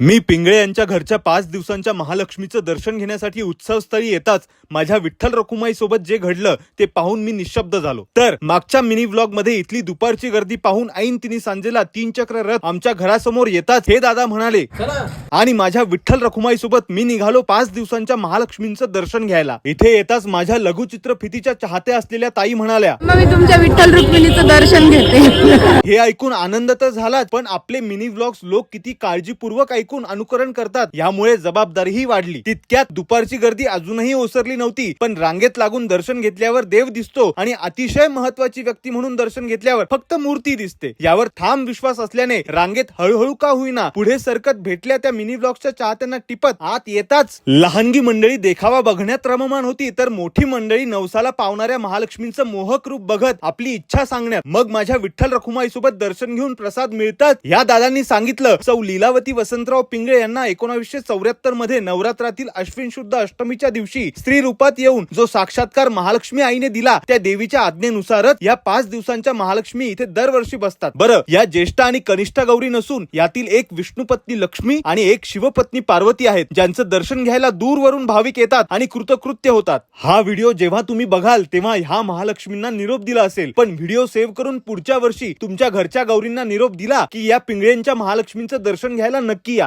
मी पिंगळे यांच्या घरच्या पाच दिवसांच्या महालक्ष्मीचं दर्शन घेण्यासाठी उत्सवस्थळी येताच माझ्या विठ्ठल रखुमाई सोबत जे घडलं ते पाहून मी निशब्द झालो. तर मागच्या मिनी व्लॉगमध्ये इथली दुपारची गर्दी पाहून ऐन तिने सांजेला तीन चक्र रथ आमच्या घरासमोर येताच हे दादा म्हणाले आणि माझ्या विठ्ठल रखुमाई सोबत मी निघालो पाच दिवसांच्या महालक्ष्मींचं दर्शन घ्यायला. इथे येताच माझ्या लघुचित्रफितीच्या चाहत्या असलेल्या ताई म्हणाल्या मी तुमच्या विठ्ठल रुक्मिणीचं दर्शन घेते. हे ऐकून आनंद तर झालाच पण आपले मिनी व्लॉग्स लोक किती काळजीपूर्वक ऐकून अनुकरण करतात यामुळे जबाबदारीही वाढली. तितक्यात दुपारची गर्दी अजूनही ओसरली नव्हती पण रांगेत लागून दर्शन घेतल्यावर देव दिसतो आणि अतिशय महत्वाची व्यक्ती म्हणून दर्शन घेतल्यावर फक्त मूर्ती दिसते. यावर ठाम विश्वास असल्याने रांगेत हळूहळू का होईना पुढे सरकत भेटल्या त्या मिनी व्लॉग्सच्या चाहत्यांना टिपत आत येताच लहानगी मंडळी देखावा बघण्यात रममान होती. तर मोठी मंडळी नवसाला पावणाऱ्या महालक्ष्मींचं मोहक रूप बघत आपली इच्छा सांगण्यात मग माझ्या विठ्ठल रखुमाई सोबत दर्शन घेऊन प्रसाद मिळतात या दादांनी सांगितलं सौ लीलावती वसंतराव पिंगळे यांना एकोणाशे चौऱ्याहत्तरमध्ये नवरात्रातील अश्विन शुद्ध अष्टमीच्या दिवशी स्त्री रूपात येऊन जो साक्षात्कार महालक्ष्मी आईने दिला त्या देवीच्या आज्ञेनुसारच या पाच दिवसांच्या महालक्ष्मी इथे दरवर्षी बसतात. बरं या ज्येष्ठ आणि कनिष्ठ गौरी नसून यातील एक विष्णुपत्नी लक्ष्मी आणि एक शिवपत्नी पार्वती आहेत ज्यांचं दर्शन घ्यायला दूरवरून भाविक येतात आणि कृतकृत्य होतात. हा व्हिडिओ जेव्हा तुम्ही बघाल तेव्हा ह्या महालक्ष्मींना निरोप दिला असेल. पण व्हिडिओ सेव्ह करून पुढच्या वर्षी तुमच्या घरच्या गौरींना निरोप दिला की या पिंगळेंच्या महालक्ष्मींचं दर्शन घ्यायला नक्की या.